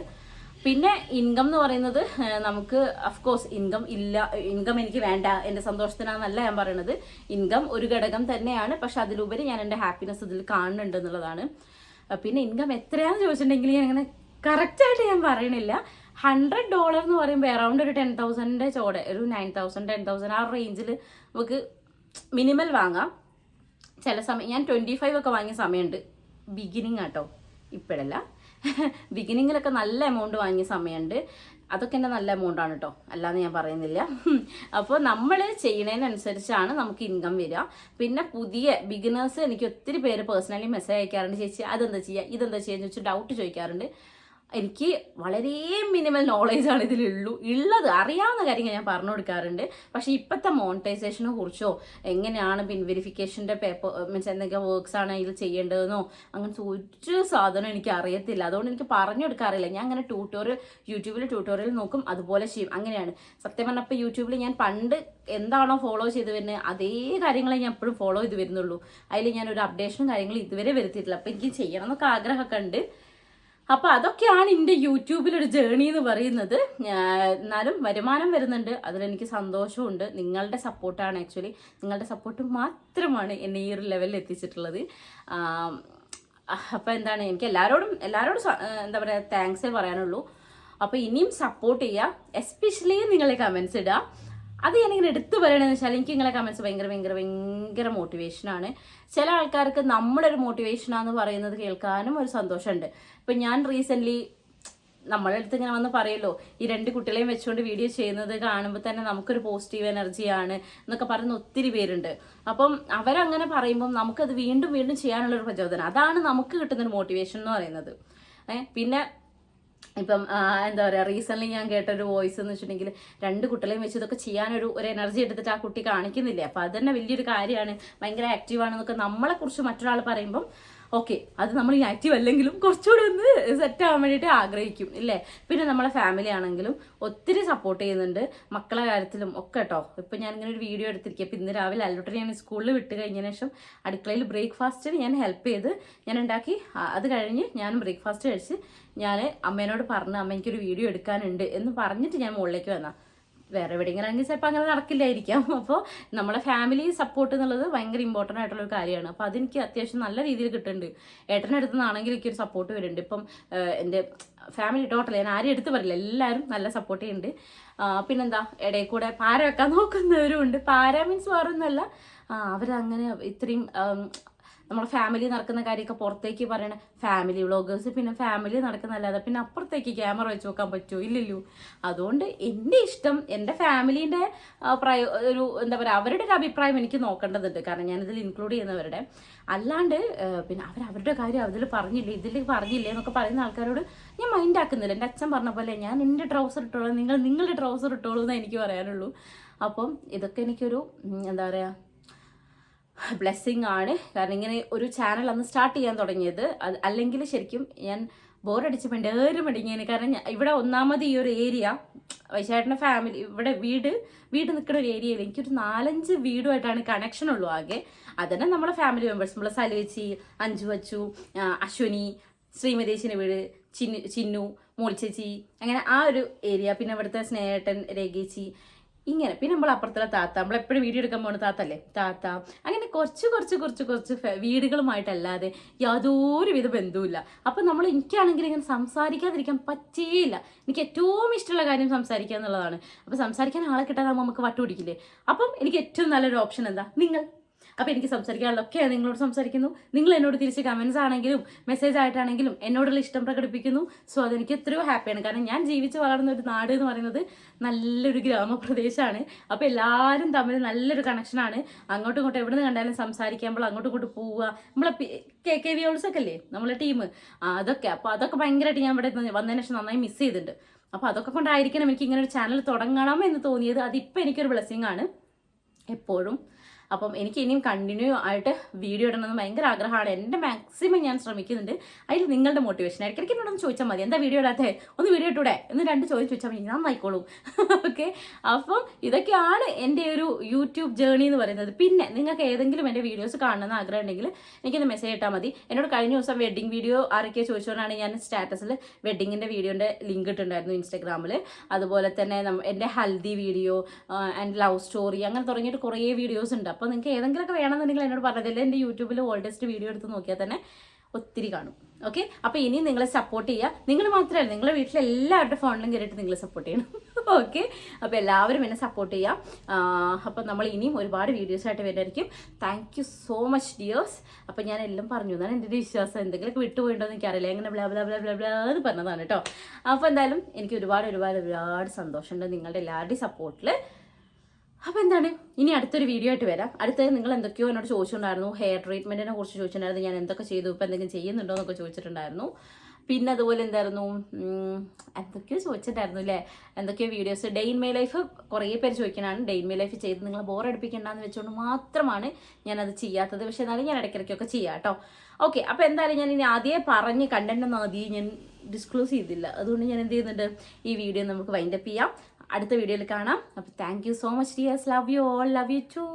[SPEAKER 1] പിന്നെ ഇൻകം എന്ന് പറയുന്നത് നമുക്ക് അഫ്കോഴ്സ് ഇൻകം ഇല്ല ഇൻകം എനിക്ക് വേണ്ട എന്റെ സന്തോഷത്തിനാണെന്നല്ല ഞാൻ പറയണത്. ഇൻകം ഒരു ഘടകം തന്നെയാണ് പക്ഷെ അതിലുപരി ഞാൻ എന്റെ ഹാപ്പിനെസ് ഇതിൽ കാണുന്നുണ്ട് എന്നുള്ളതാണ്. പിന്നെ ഇൻകം എത്രയാണെന്ന് ചോദിച്ചിട്ടുണ്ടെങ്കിൽ ഞാൻ അങ്ങനെ കറക്റ്റായിട്ട് ഞാൻ പറയണില്ല. ഹൺഡ്രഡ് ഡോളർ എന്ന് പറയുമ്പോൾ അറൗണ്ട് ഒരു ടെൻ തൗസൻഡിന്റെ ചോടെ ഒരു നയൻ തൗസൻഡ് ടെൻ തൗസൻഡ് ആ റേഞ്ചിൽ നമുക്ക് മിനിമൽ വാങ്ങാം. ചില സമയം ഞാൻ ട്വന്റി ഫൈവ് ഒക്കെ വാങ്ങിയ സമയമുണ്ട്. ബിഗിനിങ് ആട്ടോ ഇപ്പോഴല്ല. ബിഗിനിങ്ങിലൊക്കെ നല്ല എമൗണ്ട് വാങ്ങിയ സമയമുണ്ട് അതൊക്കെ എന്റെ നല്ല എമൗണ്ട് ആണ് കേട്ടോ അല്ലാന്ന് ഞാൻ പറയുന്നില്ല. അപ്പോൾ നമ്മൾ ചെയ്യണതിനനുസരിച്ചാണ് നമുക്ക് ഇൻകം വരിക. പിന്നെ പുതിയ ബിഗിനേഴ്സ് എനിക്ക് ഒത്തിരി പേര് പേഴ്സണലി മെസ്സേജ് അയക്കാറുണ്ട്. ചേച്ചി അതെന്താ ചെയ്യുക ഇതെന്താ ചെയ്യുക വെച്ച് ഡൗട്ട് ചോദിക്കാറുണ്ട്. എനിക്ക് വളരെ മിനിമൽ നോളേജാണ് ഇതിലുള്ളൂ. ഉള്ളത് അറിയാവുന്ന കാര്യങ്ങൾ ഞാൻ പറഞ്ഞു കൊടുക്കാറുണ്ട്. പക്ഷേ ഇപ്പോഴത്തെ മോണിറ്റൈസേഷനെ കുറിച്ചോ എങ്ങനെയാണ് പിൻ വെരിഫിക്കേഷന്റെ പേപ്പർ മീൻസ് എന്തെങ്കിലും വർക്ക്സ് ആണ് ഇതിൽ ചെയ്യേണ്ടതെന്നോ അങ്ങനത്തെ ഒരു സാധനം എനിക്ക് അറിയത്തില്ല. അതുകൊണ്ട് എനിക്ക് പറഞ്ഞു കൊടുക്കാറില്ല. ഞാൻ അങ്ങനെ ട്യൂട്ടോറിയൽ യൂട്യൂബിൽ ട്യൂട്ടോറിയൽ നോക്കും അതുപോലെ ചെയ്യും. അങ്ങനെയാണ്. സത്യം പറഞ്ഞപ്പോൾ യൂട്യൂബിൽ ഞാൻ പണ്ട് എന്താണോ ഫോളോ ചെയ്ത് വരുന്നത് അതേ കാര്യങ്ങളെ ഞാൻ എപ്പോഴും ഫോളോ ചെയ്ത് വരുന്നുള്ളൂ. അതിൽ ഞാൻ ഒരു അപ്ഡേഷനും കാര്യങ്ങളും ഇതുവരെ വരുത്തിയിട്ടില്ല. അപ്പോൾ എനിക്ക് ചെയ്യണം എന്നൊക്കെ ആഗ്രഹമൊക്കെ ഉണ്ട്. അപ്പൊ അതൊക്കെയാണ് എന്റെ യൂട്യൂബിലൊരു ജേണി എന്ന് പറയുന്നത്. എന്നാലും വരുമാനം വരുന്നുണ്ട്. അതിലെനിക്ക് സന്തോഷമുണ്ട്. നിങ്ങളുടെ സപ്പോർട്ടാണ് ആക്ച്വലി നിങ്ങളുടെ സപ്പോർട്ട് മാത്രമാണ് എന്നെ ഈ ഒരു ലെവലിൽ എത്തിച്ചിട്ടുള്ളത്. അപ്പോൾ അപ്പൊ എന്താണ് എനിക്ക് എല്ലാവരോടും എല്ലാവരോടും എന്താ പറയുക താങ്ക്സേ പറയാനുള്ളൂ. അപ്പോൾ ഇനിയും സപ്പോർട്ട് ചെയ്യുക എസ്പെഷ്യലി നിങ്ങളെ കമൻസ് ഇടുക അത് ഞാനിങ്ങനെ എടുത്തു പറയണമെന്ന് വെച്ചാൽ എനിക്ക് നിങ്ങളെ കമൻസ് ഭയങ്കര ഭയങ്കര ഭയങ്കര മോട്ടിവേഷനാണ് ചില ആൾക്കാർക്ക് നമ്മളൊരു മോട്ടിവേഷനാന്ന് പറയുന്നത് കേൾക്കാനും ഒരു സന്തോഷമുണ്ട്. ഇപ്പം ഞാൻ റീസെന്റ്ലി നമ്മളെ അടുത്ത് ഇങ്ങനെ വന്ന് പറയല്ലോ ഈ രണ്ട് കുട്ടികളെയും വെച്ചുകൊണ്ട് വീഡിയോ ചെയ്യുന്നത് കാണുമ്പോൾ തന്നെ നമുക്കൊരു പോസിറ്റീവ് എനർജിയാണ് എന്നൊക്കെ പറയുന്ന ഒത്തിരി പേരുണ്ട്. അപ്പം അവരങ്ങനെ പറയുമ്പം നമുക്കത് വീണ്ടും വീണ്ടും ചെയ്യാനുള്ളൊരു പ്രചോദനം. അതാണ് നമുക്ക് കിട്ടുന്നൊരു മോട്ടിവേഷൻ എന്ന് പറയുന്നത്. പിന്നെ ഇപ്പം എന്താ പറയുക റീസെന്റ്ലി ഞാൻ കേട്ട ഒരു വോയിസ് എന്ന് വെച്ചിട്ടുണ്ടെങ്കിൽ രണ്ട് കുട്ടികളെയും വെച്ച് ഇതൊക്കെ ചെയ്യാനൊരു ഒരു എനർജി എടുത്തിട്ട് ആ കുട്ടി കാണിക്കുന്നില്ലേ? അപ്പം അത് തന്നെ വലിയൊരു കാര്യമാണ്. ഭയങ്കര ആക്റ്റീവ് ആണെന്നൊക്കെ നമ്മളെക്കുറിച്ച് മറ്റൊരാൾ പറയുമ്പം ഓക്കെ അത് നമ്മൾ ഈ ആക്റ്റീവ് അല്ലെങ്കിലും കുറച്ചുകൂടി ഒന്ന് സെറ്റ് ആവാൻ വേണ്ടിയിട്ട് ആഗ്രഹിക്കും ഇല്ലേ? പിന്നെ നമ്മളെ ഫാമിലി ആണെങ്കിലും ഒത്തിരി സപ്പോർട്ട് ചെയ്യുന്നുണ്ട് മക്കളെ കാര്യത്തിലും ഒക്കെ കേട്ടോ ഇപ്പം ഞാൻ ഇങ്ങനെ ഒരു വീഡിയോ എടുത്തിരിക്കുക ഇപ്പം ഇന്ന് രാവിലെ അല്ലോട്ടെ ഞാൻ സ്കൂളിൽ വിട്ട് കഴിഞ്ഞതിന് ശേഷം അടുക്കളയിൽ ബ്രേക്ക്ഫാസ്റ്റിന് ഞാൻ ഹെൽപ്പ് ചെയ്ത് ഞാൻ ഉണ്ടാക്കി. അത് കഴിഞ്ഞ് ഞാൻ ബ്രേക്ക്ഫാസ്റ്റ് കഴിച്ച് ഞാൻ അമ്മേനോട് പറഞ്ഞു അമ്മ എനിക്കൊരു വീഡിയോ എടുക്കാനുണ്ട് എന്ന് പറഞ്ഞിട്ട് ഞാൻ മുകളിലേക്ക് വന്ന. വേറെ എവിടെയെങ്കിലും ആണെങ്കിൽ ചിലപ്പോൾ അങ്ങനെ നടക്കില്ലായിരിക്കാം. അപ്പോൾ നമ്മളെ ഫാമിലി സപ്പോർട്ട് എന്നുള്ളത് ഭയങ്കര ഇമ്പോർട്ടന്റ് ആയിട്ടുള്ള ഒരു കാര്യമാണ്. അപ്പോൾ അതെനിക്ക് അത്യാവശ്യം നല്ല രീതിയിൽ കിട്ടുന്നുണ്ട്. ഏട്ടന്റെ അടുത്ത് നിന്നാണെങ്കിൽ എനിക്കൊരു സപ്പോർട്ട് വരുന്നുണ്ട്. ഇപ്പം എന്റെ ഫാമിലി ടോട്ടൽ ഞാൻ ആരും എടുത്ത് പറയില്ല. എല്ലാവരും നല്ല സപ്പോർട്ട് ചെയ്യുന്നുണ്ട്. പിന്നെന്താ? ഇടയിൽ കൂടെ പാര വെക്കാൻ നോക്കുന്നവരും ഉണ്ട്. പാര മീൻസ് വേറൊന്നുമല്ല. അവരങ്ങനെ ഇത്രയും ആം, നമ്മളെ ഫാമിലി നടക്കുന്ന കാര്യമൊക്കെ പുറത്തേക്ക് പറയണ ഫാമിലി വ്ളോഗേഴ്സ് പിന്നെ ഫാമിലി നടക്കുന്നല്ലാതെ പിന്നെ അപ്പുറത്തേക്ക് ക്യാമറ വെച്ച് നോക്കാൻ പറ്റുമോ ഇല്ലല്ലോ. അതുകൊണ്ട് എന്റെ ഇഷ്ടം എന്റെ ഫാമിലീന്റെ ഒരു എന്താ പറയുക അവരുടെ ഒരു അഭിപ്രായം എനിക്ക് നോക്കേണ്ടതുണ്ട്. കാരണം ഞാനിതിൽ ഇൻക്ലൂഡ് ചെയ്യുന്നവരുടെ. അല്ലാണ്ട് പിന്നെ അവർ അവരുടെ കാര്യം അതിൽ പറഞ്ഞില്ലേ ഇതിൽ പറഞ്ഞില്ലേ എന്നൊക്കെ പറയുന്ന ആൾക്കാരോട് ഞാൻ മൈൻഡ് ആക്കുന്നില്ല. എന്റെ അച്ഛൻ പറഞ്ഞ പോലെ ഞാൻ എന്റെ ട്രൗസർ ഇട്ടോളൂ നിങ്ങൾ നിങ്ങളുടെ ട്രൗസർ ഇട്ടോളൂ എന്നേ എനിക്ക് പറയാനുള്ളൂ. അപ്പം ഇതൊക്കെ എനിക്കൊരു എന്താ പറയുക ബ്ലെസ്സിങ് ആണ്. കാരണം ഇങ്ങനെ ഒരു ചാനൽ അന്ന് സ്റ്റാർട്ട് ചെയ്യാൻ തുടങ്ങിയത്. അല്ലെങ്കിൽ ശരിക്കും ഞാൻ ബോറടിച്ച് പെണ്ടേരും മടിങ്ങനെ കാരണം ഇവിടെ ഒന്നാമത് ഈ ഒരു ഏരിയ വൈശാട്ടന്റെ ഫാമിലി ഇവിടെ വീട് വീട് നിൽക്കുന്ന ഒരു ഏരിയയിൽ എനിക്കൊരു നാലഞ്ച് വീടുമായിട്ടാണ് കണക്ഷൻ ഉള്ളൂ ആകെ. അതന്നെ നമ്മളെ ഫാമിലി മെമ്പേഴ്സ് നമ്മളെ സലേച്ചി അഞ്ചു വച്ചു അശ്വനി ശ്രീമതേശിന്റെ വീട് ചിന്നു ചിന്നു മോളിച്ചേച്ചി അങ്ങനെ ആ ഒരു ഏരിയ പിന്നെ ഇവിടുത്തെ സ്നേഹേട്ടൻ രേഖേച്ചി ഇങ്ങനെ. പിന്നെ നമ്മൾ അപ്പുറത്തുള്ള താത്ത നമ്മൾ എപ്പോഴും വീഡിയോ എടുക്കാൻ പോകുന്ന താത്തല്ലേ? താത്ത. അങ്ങനെ കുറച്ച് കുറച്ച് കുറച്ച് കുറച്ച് വീടുകളുമായിട്ടല്ലാതെ യാതൊരു വിധ ബന്ധവുമില്ല. അപ്പം നമ്മൾ എനിക്കാണെങ്കിൽ ഇങ്ങനെ സംസാരിക്കാതിരിക്കാൻ പറ്റിയില്ല. എനിക്ക് ഏറ്റവും ഇഷ്ടമുള്ള കാര്യം സംസാരിക്കുക എന്നുള്ളതാണ് അപ്പം സംസാരിക്കാൻ ആളെ കിട്ടാതാകുമ്പോൾ നമുക്ക് വട്ടുപിടിക്കില്ലേ അപ്പം എനിക്ക് ഏറ്റവും നല്ലൊരു ഓപ്ഷൻ എന്താ? നിങ്ങൾ. അപ്പോൾ എനിക്ക് സംസാരിക്കാനുള്ള ഒക്കെ നിങ്ങളോട് സംസാരിക്കുന്നു. നിങ്ങൾ എന്നോട് തിരിച്ച് കമൻസ് ആണെങ്കിലും മെസ്സേജ് ആയിട്ടാണെങ്കിലും എന്നോടുള്ള ഇഷ്ടം പ്രകടിപ്പിക്കുന്നു. സോ അതെനിക്ക് എത്രയോ ഹാപ്പിയാണ് കാരണം ഞാൻ ജീവിച്ച് വളർന്ന ഒരു നാട് എന്ന് പറയുന്നത് നല്ലൊരു ഗ്രാമപ്രദേശമാണ് അപ്പോൾ എല്ലാവരും തമ്മിൽ നല്ലൊരു കണക്ഷനാണ് അങ്ങോട്ടും ഇങ്ങോട്ടും എവിടെ നിന്ന് കണ്ടാലും സംസാരിക്കുമ്പോൾ അങ്ങോട്ടും ഇങ്ങോട്ടും പോവുക. നമ്മളെ കെ കെ വി ഒക്കെ അല്ലേ? നമ്മളെ ടീം അതൊക്കെ. അപ്പോൾ അതൊക്കെ ഭയങ്കരമായിട്ട് ഞാൻ ഇവിടെ വന്നതിന് ശേഷം നന്നായി മിസ് ചെയ്തിട്ടുണ്ട്. അപ്പോൾ അതൊക്കെ കൊണ്ടായിരിക്കണം എനിക്ക് ഇങ്ങനെ ഒരു ചാനൽ തുടങ്ങണം എന്ന് തോന്നിയത്. അതിപ്പോൾ എനിക്കൊരു ബ്ലെസ്സിങ് ആണ്. എപ്പോഴും. അപ്പം എനിക്ക് ഇനിയും കണ്ടിന്യൂ ആയിട്ട് വീഡിയോ ഇടണമെന്ന് ഭയങ്കര ആഗ്രഹമാണ്. എന്റെ മാക്സിമം ഞാൻ ശ്രമിക്കുന്നുണ്ട്. അതിൽ നിങ്ങളുടെ മോട്ടിവേഷൻ ഇടയ്ക്കിടയ്ക്ക് എന്നോടൊന്ന് ചോദിച്ചാൽ മതി. എന്താ വീഡിയോ ഇടാത്തേ? ഒന്ന് വീഡിയോ ഇട്ടൂടെ? എന്ന് രണ്ട് ചോദിച്ചു ചോദിച്ചാൽ മതി. നന്നായിക്കോളും. ഓക്കെ അപ്പം ഇതൊക്കെയാണ് എന്റെ ഒരു യൂട്യൂബ് ജേണി എന്ന് പറയുന്നത്. പിന്നെ നിങ്ങൾക്ക് ഏതെങ്കിലും എന്റെ വീഡിയോസ് കാണണമെന്ന് ആഗ്രഹം ഉണ്ടെങ്കിൽ എനിക്കൊന്ന് മെസ്സേജ് ഇട്ടാൽ മതി. എന്നോട് കഴിഞ്ഞ ദിവസം വെഡിങ് വീഡിയോ ആരൊക്കെ ചോദിച്ചുകൊണ്ടാണ് ഞാൻ സ്റ്റാറ്റസിൽ വെഡിങ്ങിന്റെ വീഡിയോന്റെ ലിങ്ക് ഇട്ടിട്ടുണ്ടായിരുന്നു ഇൻസ്റ്റാഗ്രാമിൽ അതുപോലെ തന്നെ എന്റെ haldi video and love story അങ്ങനെ തുടങ്ങിയിട്ട് കുറേ വീഡിയോസ് ഉണ്ട്. അപ്പോൾ നിങ്ങൾക്ക് ഏതെങ്കിലുമൊക്കെ വേണമെന്നുണ്ടെങ്കിൽ എന്നോട് പറഞ്ഞതില്ല എന്റെ യൂട്യൂബിൽ ഓൾഡസ്റ്റ് വീഡിയോ എടുത്ത് നോക്കിയാൽ തന്നെ ഒത്തിരി കാണും. ഓക്കെ അപ്പോൾ ഇനി നിങ്ങളെ സപ്പോർട്ട് ചെയ്യുക. നിങ്ങൾ മാത്രമല്ല നിങ്ങളുടെ വീട്ടിലെ എല്ലാവരുടെ ഫോണിലും കയറിയിട്ട് നിങ്ങൾ സപ്പോർട്ട് ചെയ്യണം. ഓക്കെ അപ്പോൾ എല്ലാവരും എന്നെ സപ്പോർട്ട് ചെയ്യുക. അപ്പോൾ നമ്മൾ ഇനിയും ഒരുപാട് വീഡിയോസ് ആയിട്ട് വരുമായിരിക്കും thank you so much dears അപ്പോൾ ഞാൻ എല്ലാം പറഞ്ഞു. എന്നാണ് എന്റെ ഒരു വിശ്വാസം. എന്തെങ്കിലുമൊക്കെ വിട്ടുപോയിട്ടോ എന്ന് എനിക്കറിയില്ല. എങ്ങനെ blah blah blah blah blah എന്ന് പറഞ്ഞതാണ് കേട്ടോ. അപ്പോൾ എന്തായാലും എനിക്ക് ഒരുപാട് ഒരുപാട് ഒരുപാട് സന്തോഷമുണ്ട്. നിങ്ങളുടെ എല്ലാവരുടെയും സപ്പോർട്ടിൽ അപ്പോൾ എന്താണ്? ഇനി അടുത്തൊരു വീഡിയോ ആയിട്ട് വരാം. അടുത്തത് നിങ്ങൾ എന്തൊക്കെയോ എന്നോട് ചോദിച്ചിട്ടുണ്ടായിരുന്നു. ഹെയർ ട്രീറ്റ്മെന്റിനെ കുറിച്ച് ചോദിച്ചിട്ടുണ്ടായിരുന്നു. ഞാൻ എന്തൊക്കെ ചെയ്തു? ഇപ്പോൾ എന്തെങ്കിലും ചെയ്യുന്നുണ്ടോ എന്നൊക്കെ ചോദിച്ചിട്ടുണ്ടായിരുന്നു. പിന്നെ അതുപോലെ എന്തായിരുന്നു? എന്തൊക്കെയോ ചോദിച്ചിട്ടുണ്ടായിരുന്നു അല്ലേ എന്തൊക്കെയോ videos day in my life കുറേ പേര് ചോദിക്കാനാണ് ഡേ ഇൻ മൈ ലൈഫ് ചെയ്ത് നിങ്ങൾ ബോർ അടിപ്പിക്കേണ്ടെന്ന് വെച്ചുകൊണ്ട് മാത്രമാണ് ഞാനത് ചെയ്യാത്തത്. പക്ഷേ എന്നാലും ഞാൻ ഇടയ്ക്കിടയ്ക്കൊക്കെ ചെയ്യാം കേട്ടോ ഓക്കെ അപ്പോൾ എന്തായാലും ഞാൻ ഇനി ആദ്യം പറഞ്ഞ് കണ്ടന്റ് ഒന്നും ആദ്യം ഞാൻ ഡിസ്ക്ലോസ് ചെയ്തില്ല. അതുകൊണ്ട് ഞാൻ എന്ത് ചെയ്യുന്നുണ്ട്? ഈ വീഡിയോ നമുക്ക് വൈൻഡപ്പ് ചെയ്യാം. അടുത്ത വീഡിയോയിൽ കാണാം. അപ്പോൾ thank so much dears love you all love you too